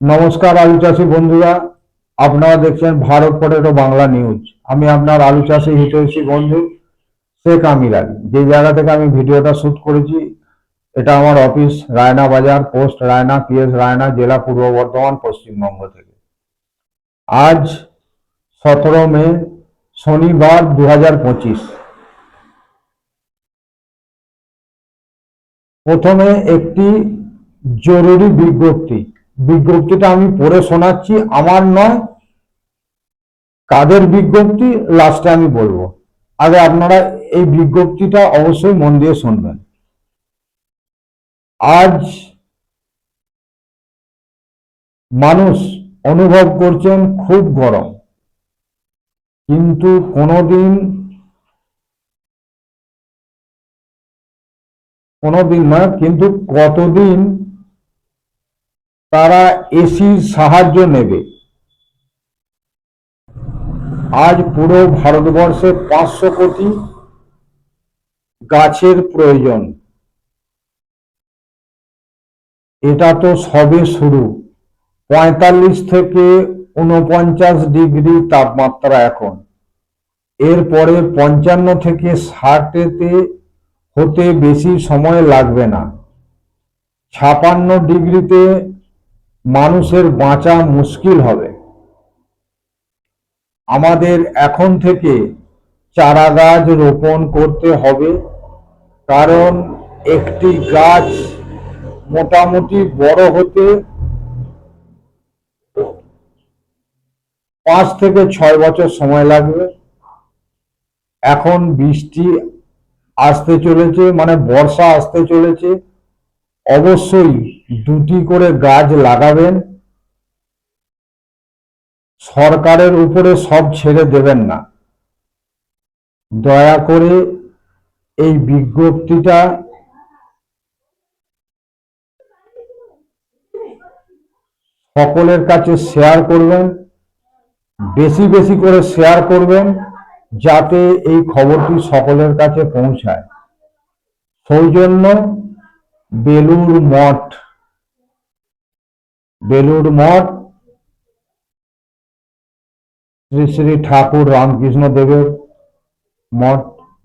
নমস্কার আলু চাষি বন্ধুরা। আপনারা দেখছেন ভারত পটেটো বাংলা নিউজ। আমি আপনার আলু চাষি হিতৈষী বন্ধু শেখ আমির আলী। যে জায়গা থেকে আমি ভিডিওটা শুট করেছি, এটা আমার অফিস রায়না বাজার, পোস্ট রায়না, পিএস রায়না, জেলা পূর্ব বর্ধমান, পশ্চিমবঙ্গ থেকে। আজ সতেরো মে, শনিবার দু হাজার পঁচিশ। প্রথমে একটি জরুরি বিজ্ঞপ্তি। বিজ্ঞপ্তিটা আমি পড়ে শোনাচ্ছি, আমার নয়, কাদের বিজ্ঞপ্তি লাস্টে আমি বলব। আগে আপনারা এই বিজ্ঞপ্তিটা অবশ্যই মন দিয়ে শুনবেন। আজ মানুষ অনুভব করছেন খুব গরম, কিন্তু কোনোদিন কোনোদিন না কিন্তু কতদিন তারা এসির সাহায্য নেবে। আজ পুরো ভারতবর্ষে পাঁচশো কোটি গাছের প্রয়োজন। এটা তো সবে শুরু। পঁয়তাল্লিশ থেকে উনপঞ্চাশ ডিগ্রি তাপমাত্রা এখন। এরপরে পঞ্চান্ন থেকে ষাটেতে হতে বেশি সময় লাগবে না। ছাপান্ন ডিগ্রিতে মানুষের বাঁচা মুশকিল হবে। আমাদের এখন থেকে চারা গাছ রোপণ করতে হবে, কারণ একটি গাছ মোটামুটি বড় হতে পাঁচ থেকে ছয় বছর সময় লাগবে। এখন বৃষ্টি আসতে চলেছে মানে বর্ষা আসতে চলেছে। অবশ্যই দুটি করে গাছ লাগাবেন, সরকারের উপরে সব ছেড়ে দেবেন না। দয়া করে এই বিজ্ঞপ্তিটা সকলের কাছে শেয়ার করবেন, বেশি বেশি করে শেয়ার করবেন, যাতে এই খবরটি সকলের কাছে পৌঁছায়। সৌজন্য বেলুর মঠ। বেলুর মঠ, শ্রী শ্রী ঠাকুর রামকৃষ্ণ দেবের মঠ,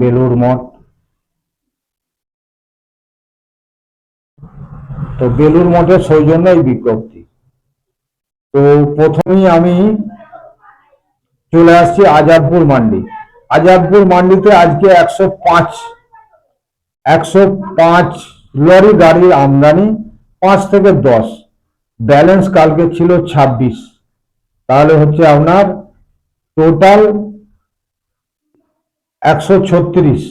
বেলুড় মঠ। তো বেলুর মঠের সৌজন্য এই বিজ্ঞপ্তি। তো প্রথমেই আমি চলে আসছি আজাদপুর মান্ডি। আজাদপুর মান্ডিতে আজকে একশো পাঁচ একশো পাঁচ লরি গাড়ির আমদানি, পাঁচ থেকে দশ। ব্যালেন্স কালকে ছিল ছাব্বিশ। তাহলে হচ্ছে আপনার টোটাল একশো ছত্রিশ।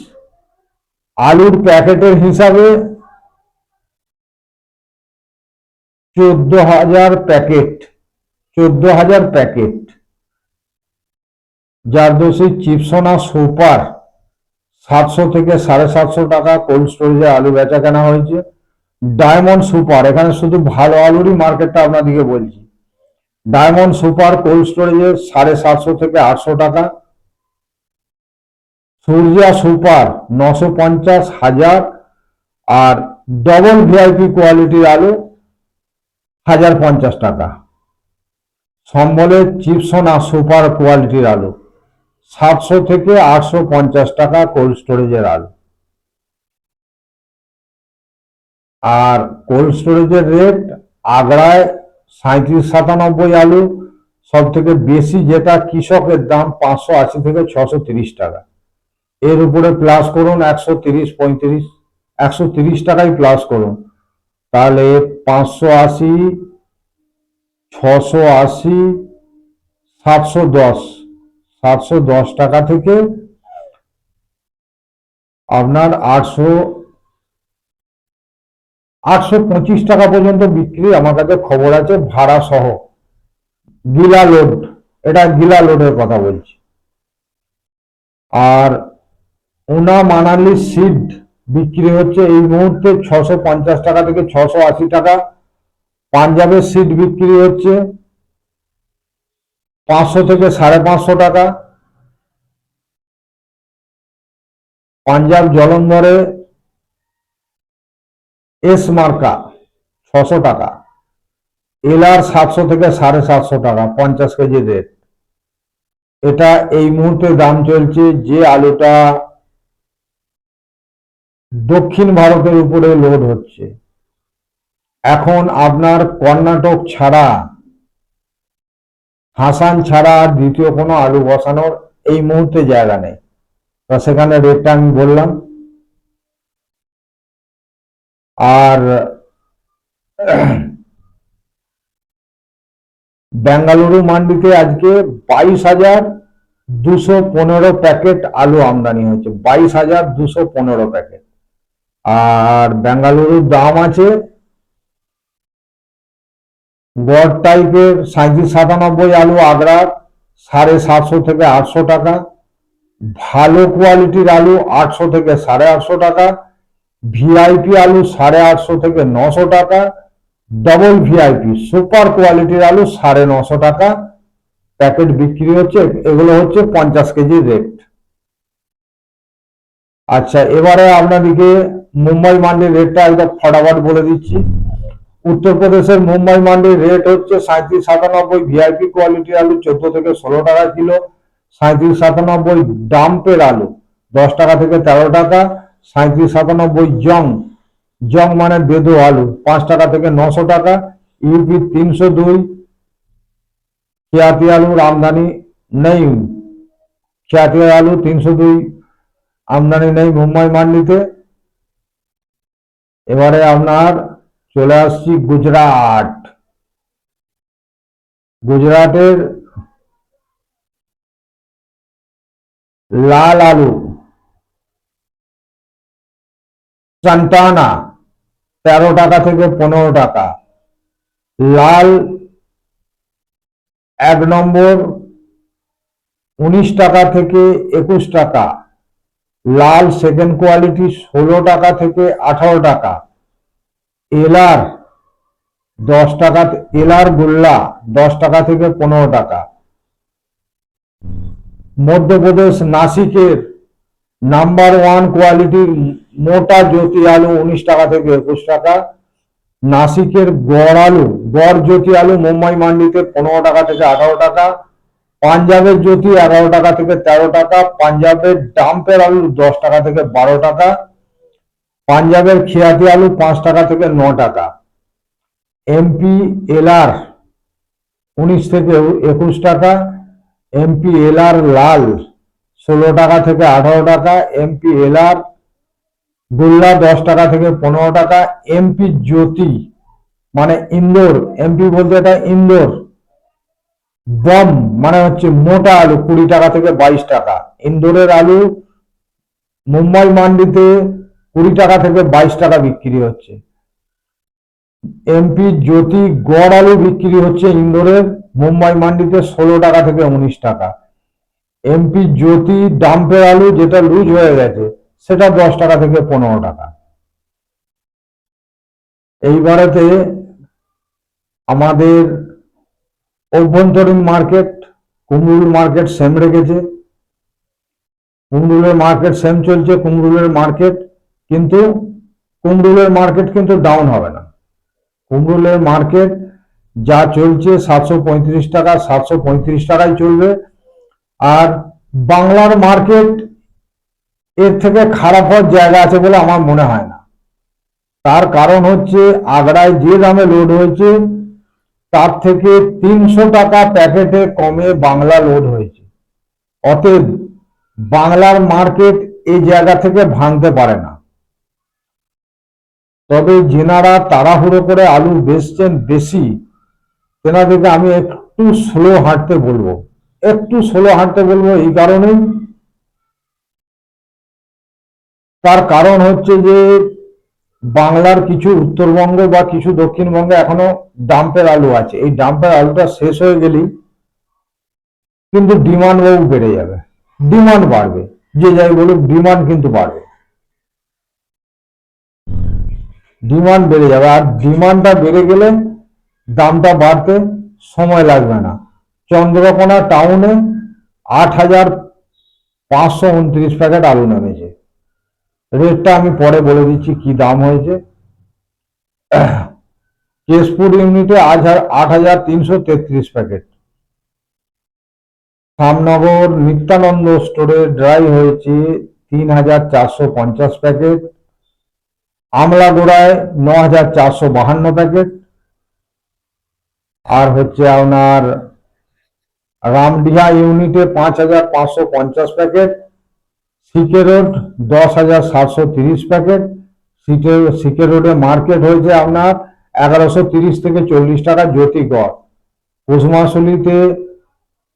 আলুর প্যাকেটের হিসাবে চোদ্দ হাজার প্যাকেট, চোদ্দ হাজার প্যাকেট। জারদোসি চিপসোনা সুপার, সাতশো থেকে সাড়ে সাতশো টাকা কোল্ড স্টোরেজে আলু বেচা কেনা হয়েছে। ডায়মন্ড সুপার এখানে শুধু ভালো আলুরই মার্কেটটা আপনাদেরকে বলছি। ডায়মন্ড সুপার কোল্ড স্টোরেজে সাড়ে সাতশো থেকে আটশো টাকা। সূর্যা সুপার নশো পঞ্চাশ হাজার। আর ডবল ভিআইপি কোয়ালিটির আলু হাজার পঞ্চাশ টাকা। সম্বলের চিপসোনা সুপার কোয়ালিটির আলু সাতশো থেকে আটশো পঞ্চাশ টাকা কোল্ড স্টোরেজের আলু। আর কোল্ড স্টোরেজের রেট আগ্রায় সাঁত্রিশ সাতানব্বই আলু সব থেকে বেশি যেটা কৃষকের দাম পাঁচশো আশি থেকে ছশো তিরিশ টাকা। এর উপরে প্লাস করুন একশো তিরিশ, পঁয়ত্রিশ, একশো তিরিশ টাকাই প্লাস করুন। তাহলে পাঁচশো আশি, ছশো আশি, সাতশো দশ সাতশো দশ টাকা থেকে আপনার আটশো আটশো পঁচিশ টাকা পর্যন্ত বিক্রি আমার কাছে খবর আছে, ভাড়া সহ। গিলা লোড, এটা গিলা লোডের কথা বলছি। আর উনা মানালি সিড বিক্রি হচ্ছে এই মুহূর্তে ছশো পঞ্চাশ টাকা থেকে ছশো আশি টাকা। পাঞ্জাবের সিট বিক্রি হচ্ছে পাঁচশো থেকে সাড়ে পাঁচশো টাকা। পাঞ্জাব জলন্ধরে এস মার্কা ছশো টাকা। এলআর সাতশো থেকে সাড়ে সাতশো টাকা, পঞ্চাশ কেজি রেট এটা এই মুহূর্তে দাম চলছে যে আলুটা দক্ষিণ ভারতের উপরে লোড হচ্ছে। এখন আপনার কর্ণাটক ছাড়া, হাসান ছাড়া আর দ্বিতীয় কোনো আলু বসানোর এই মুহূর্তে জায়গা নেই। তা সেখানে রেটটা আমি বললাম। আর বেঙ্গালুরু মান্ডিতে আজকে বাইশ হাজার দুশো পনেরো প্যাকেট আলু আমদানি হয়েছে। বাইশ হাজার দুশো পনেরো প্যাকেট। আর বেঙ্গালুরুর দাম আছে গড় টাইপের সাঁত্রিশ সাতানব্বই আলু আগ্রার সাড়ে সাতশো থেকে আটশো টাকা। ভালো কোয়ালিটির আলু আটশো থেকে সাড়ে আটশো টাকা। ভিআইপি আলু সাড়ে আটশো থেকে নশো টাকা ডবল ভিআইপি সুপার কোয়ালিটির আলু সাড়ে নশো টাকা। প্যাকেট বিক্রি হচ্ছে, এগুলো হচ্ছে পঞ্চাশ কেজি রেট আচ্ছা এবারে আপনাদেরকে মুম্বাই মান্ডির রেটটা একদম ফটাফট বলে দিচ্ছি। উত্তরপ্রদেশের মুম্বাই মান্ডির রেট হচ্ছে সাঁত্রিশ সাতানব্বই ভিআইপি কোয়ালিটির আলু চোদ্দ থেকে ষোলো টাকা কিলো। সাঁত্রিশ সাতানব্বই ডাম্পের আলু দশ টাকা থেকে তেরো টাকা। সাঁত্রিশ সাতানব্বই জং। জং মানে বেদো আলু, পাঁচ টাকা থেকে নশো টাকা। ইউপি তিনশো দুই। খেয়াতি আলুর আমদানি নেই। খেয়াতি আলু তিনশো দুই, আমদানি নেই মুম্বাই মান্ডিতে। এবারে আপনার চলে আসছি গুজরাট। গুজরাটের লাল আলু। সান্টানা তেরো টাকা থেকে পনেরো টাকা। লাল এক নম্বর, উনিশ টাকা থেকে একুশ টাকা। লাল সেকেন্ড কোয়ালিটি ষোলো টাকা থেকে আঠারো টাকা। এলার দশ টাকা, এলার গোল্লা দশ টাকা থেকে পনেরো টাকা। মধ্যপ্রদেশ নাসিকের নাম্বার ওয়ান কোয়ালিটির মোটা জ্যোতি আলু উনিশ টাকা থেকে একুশ টাকা। নাসিকের গড় আলু, গড় জ্যোতি আলু মুম্বাই মান্ডিতে পনেরো টাকা থেকে আঠারো টাকা। পাঞ্জাবের জ্যোতি এগারো টাকা থেকে তেরো টাকা। পাঞ্জাবের ডাম্পের আলু দশ টাকা থেকে বারো টাকা। পাঞ্জাবের খেয়াতি আলু পাঁচ টাকা থেকে ন টাকা। এমপি এলআর উনিশ থেকে একুশ টাকা। এমপি এলআর লাল ষোলো টাকা থেকে আঠারো টাকা এমপি এলআর গোল্লা দশ টাকা থেকে পনেরো টাকা এমপি জ্যোতি মানে ইন্দোর এমপি বলতে এটা ইন্দোর। বম মানে হচ্ছে মোটা আলু, কুড়ি টাকা থেকে বাইশ টাকা। ইন্দোরের আলু, মুম্বাই মান্ডিতে কুড়ি টাকা থেকে বাইশ টাকা বিক্রি হচ্ছে। এমপি জ্যোতি, গড় আলু বিক্রি হচ্ছে ইন্দোরের, মুম্বাই মান্ডিতে ষোলো টাকা থেকে উনিশ টাকা। এমপি জ্যোতি ডাম্পের আলু যেটা লুজ হয়ে গেছে, সেটা দশ টাকা থেকে পনেরো টাকা। এইবারেতে আমাদের অভ্যন্তরীণ মার্কেট কুমরুল মার্কেট সেম রেখেছে। কুমরুলের মার্কেট সেম চলছে কুমরুলের মার্কেট কিন্তু কুমরুলের মার্কেট কিন্তু ডাউন হবে না। কুমরুলের মার্কেট যা চলছে সাতশো পঁয়ত্রিশ টাকা, সাতশো পঁয়ত্রিশ টাকায় চলবে। আর বাংলার মার্কেট এর থেকে খারাপ হওয়ার জায়গা আছে বলে আমার মনে হয় না। তার কারণ হচ্ছে আগ্রায় যে দামে লোড হয়েছে, তার থেকে তিনশো টাকা প্যাকেটে কমে বাংলা লোড হয়েছে। অতএব বাংলার মার্কেট এই জায়গা থেকে ভাঙতে পারে না। তবে যেনারা তাড়াহুড়ো করে আলু বেচছেন বেশি, তেনাদেরকে আমি একটু স্লো হাঁটতে বলব। একটু স্লো হাঁটতে বলব এই কারণেই। তার কারণ হচ্ছে যে বাংলার কিছু উত্তরবঙ্গ বা কিছু দক্ষিণবঙ্গে এখনও ডাম্পের আলু আছে। এই ডাম্পের আলুটা শেষ হয়ে গেলেই কিন্তু ডিমান্ড বহু বেড়ে যাবে। ডিমান্ড বাড়বে। যে যাই বলুক ডিমান্ড কিন্তু বাড়বে। ডিমান্ড বেড়ে যাবে। আর ডিমান্ডটা বেড়ে গেলে দামটা বাড়তে সময় লাগবে না। চন্দ্রকোনা টাউনে আট হাজার পাঁচশো উনত্রিশ প্যাকেট আলু নেমেছে। রেটটা আমি পরে বলে দিচ্ছি কি দাম হয়েছে। কেশপুর ইউনিটে আজ আট হাজার তিনশো তেত্রিশ প্যাকেট। শ্যামনগর নিত্যানন্দ স্টোরে ড্রাই হয়েছে তিন হাজার চারশো পঞ্চাশ প্যাকেট। আমলাগোড়ায় ন হাজার চারশো বাহান্ন প্যাকেট। আর হচ্ছে আপনার রামডিহা ইউনিটে পাঁচ হাজার পাঁচশো পঞ্চাশ প্যাকেট, সিকে রোড দশ হাজার সাতশো তিরিশ প্যাকেট সিকে সিকে রোডে মার্কেট হয়েছে আপনার এগারোশো তিরিশ থেকে চল্লিশ টাকা জ্যোতিগড় কুসমাশুলিতে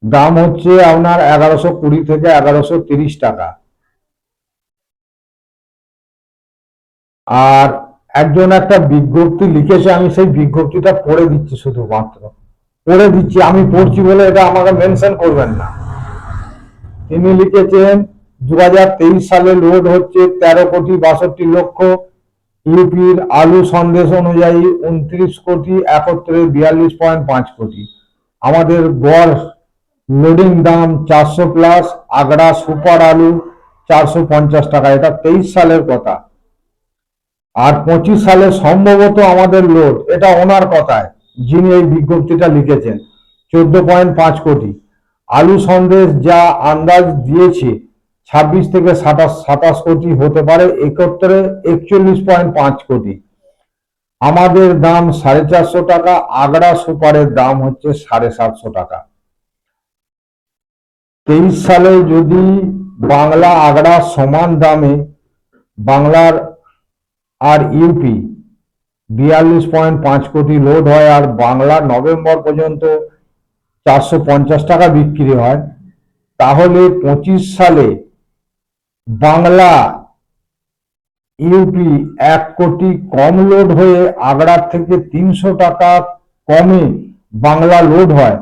দাম হচ্ছে আপনার এগারোশো কুড়ি থেকে এগারোশো তিরিশ টাকা। আর একজন একটা বিজ্ঞপ্তি লিখেছে, আমি সেই বিজ্ঞপ্তিটা পড়ে দিচ্ছি শুধুমাত্র। পড়ে দিচ্ছি, আমি পড়ছি বলে এটা আমাকে মেনশন করবেন না। তিনি লিখেছেন দু হাজার তেইশ সালে লোড হচ্ছে তেরো কোটি বাষট্টি লক্ষ। ইউপির আলু সন্দেশ অনুযায়ী উনত্রিশ কোটি, একত্রে বিয়াল্লিশ পয়েন্ট পাঁচ কোটি। আমাদের গড় লোডিং দাম চারশো প্লাস আগড়া সুপার আলু চারশো পঞ্চাশ টাকা, এটা তেইশ সালের কথা। আর পঁচিশ সালে সম্ভবত আমাদের লোড এটা ওনার কথায়। যিনি এই বিজ্ঞপ্তিটা লিখেছেন, চোদ্দ পয়েন্ট পাঁচ কোটি। আলু সন্দেশ যা আন্দাজ দিয়েছে, ছাব্বিশ থেকে সাতাশ সাতাশ কোটি হতে পারে একত্রে একচল্লিশ পয়েন্ট পাঁচ কোটি। আমাদের দাম সাড়ে চারশো টাকা আগড়া সুপারের দাম হচ্ছে সাড়ে সাতশো টাকা। তেইশ সালে যদি বাংলা আগড়া সমান দামে বাংলার আর ইউপি বিয়াল্লিশ পয়েন্ট পাঁচ কোটি লোড হয় আর বাংলা নভেম্বর পর্যন্ত চারশো পঞ্চাশ টাকা বিক্রি হয়। তাহলে পঁচিশ সালে বাংলা ইউপি এক কোটি কম লোড হয়ে আগড়ার থেকে তিনশো টাকা কমে বাংলা লোড হয়।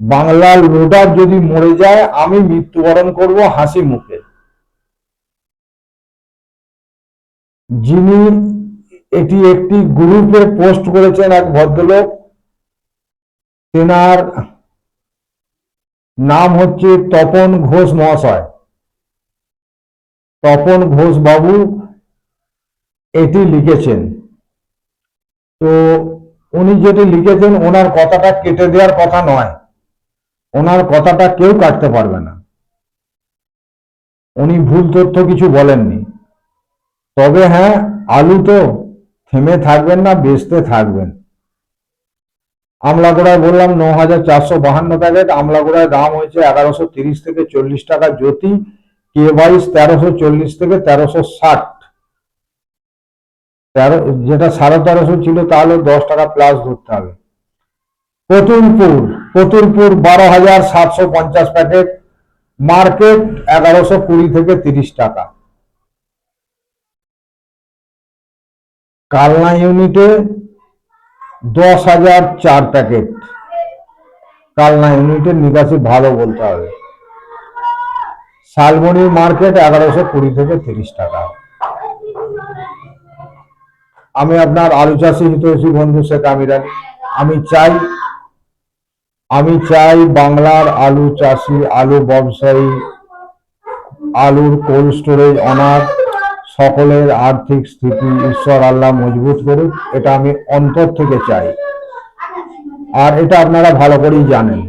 বাংলার লোডার যদি মরে যায়, আমি মৃত্যুবরণ করব হাসি মুখে। যিনি এটি একটি গ্রুপে পোস্ট করেছেন এক ভদ্রলোক। তেনার নাম হচ্ছে তপন ঘোষ মহাশয়। তপন ঘোষ বাবু এটি লিখেছেন। তো উনি যেটি লিখেছেন, ওনার কথাটা কেটে দেওয়ার কথা নয়। ওনার কথাটা কেউ কাটতে পারবে না। উনি ভুল তথ্য কিছু বলেননি। তবে হ্যাঁ আলু তো থেমে থাকবেন না, বেচতে থাকবেন। আমলাগোড়ায় বললাম ন হাজার চারশো বাহান্ন প্যাকেট, আমলাগোড়ায় দাম হয়েছে এগারোশো তিরিশ থেকে চল্লিশ টাকা জ্যোতি কে বাইশ তেরোশো চল্লিশ থেকে তেরোশো ষাট। তেরো, যেটা সাড়ে তেরোশো ছিল, তাহলে দশ টাকা প্লাস ধরতে হবে। কতুলপুর কতুলপুর বারো হাজার সাতশো পঞ্চাশ প্যাকেট, মার্কেট এগারোশো কুড়ি থেকে তিরিশ টাকা। কালনা ইউনিটে দশ হাজার চার প্যাকেট। কালনা ইউনিটের নিকাশি ভালো বলতে হবে। শালমনির মার্কেট এগারোশো কুড়ি থেকে তিরিশ টাকা। আমি আপনার আলু চাষি হিতৈষী বন্ধু শেখ আমির আলী। আমি চাই আমি চাই বাংলার আলু চাষি, আলু ব্যবসায়ী, আলুর কোল্ড স্টোরেজ অনার সকলের আর্থিক স্থিতি ঈশ্বর আল্লাহ মজবুত করুক, এটা আমি অন্তর থেকে চাই। আর এটা আপনারা ভালো করেই জানেন।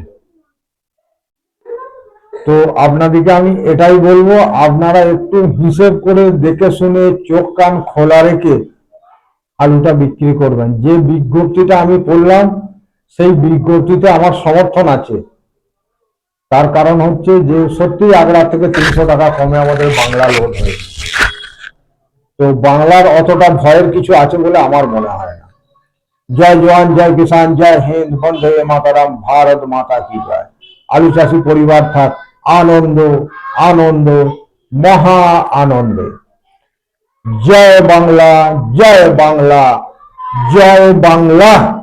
তো আপনাদেরকে আমি এটাই বলব, আপনারা একটু হিসেব করে দেখে শুনে চোখ কান খোলা রেখে আলুটা বিক্রি করবেন। যে বিজ্ঞপ্তিটা আমি পড়লাম, সেই বিজ্ঞপ্তিতে আমার সমর্থন আছে। তার কারণ হচ্ছে যে সত্যি আগ্রা থেকে তিনশো টাকা কমে আমাদের বাংলা লোড হয়েছে। তো বাংলার অতটা ভয়ের কিছু আছে বলে আমার মনে হয় না। জয় জওয়ান, জয় কিষান জয় হিন্দ বন্ধে মাতারাম, ভারত মাতা কি জয়। আলু চাষি পরিবার থাক, আনন্দ আনন্দ, মহা আনন্দে। জয় বাংলা জয় বাংলা জয় বাংলা।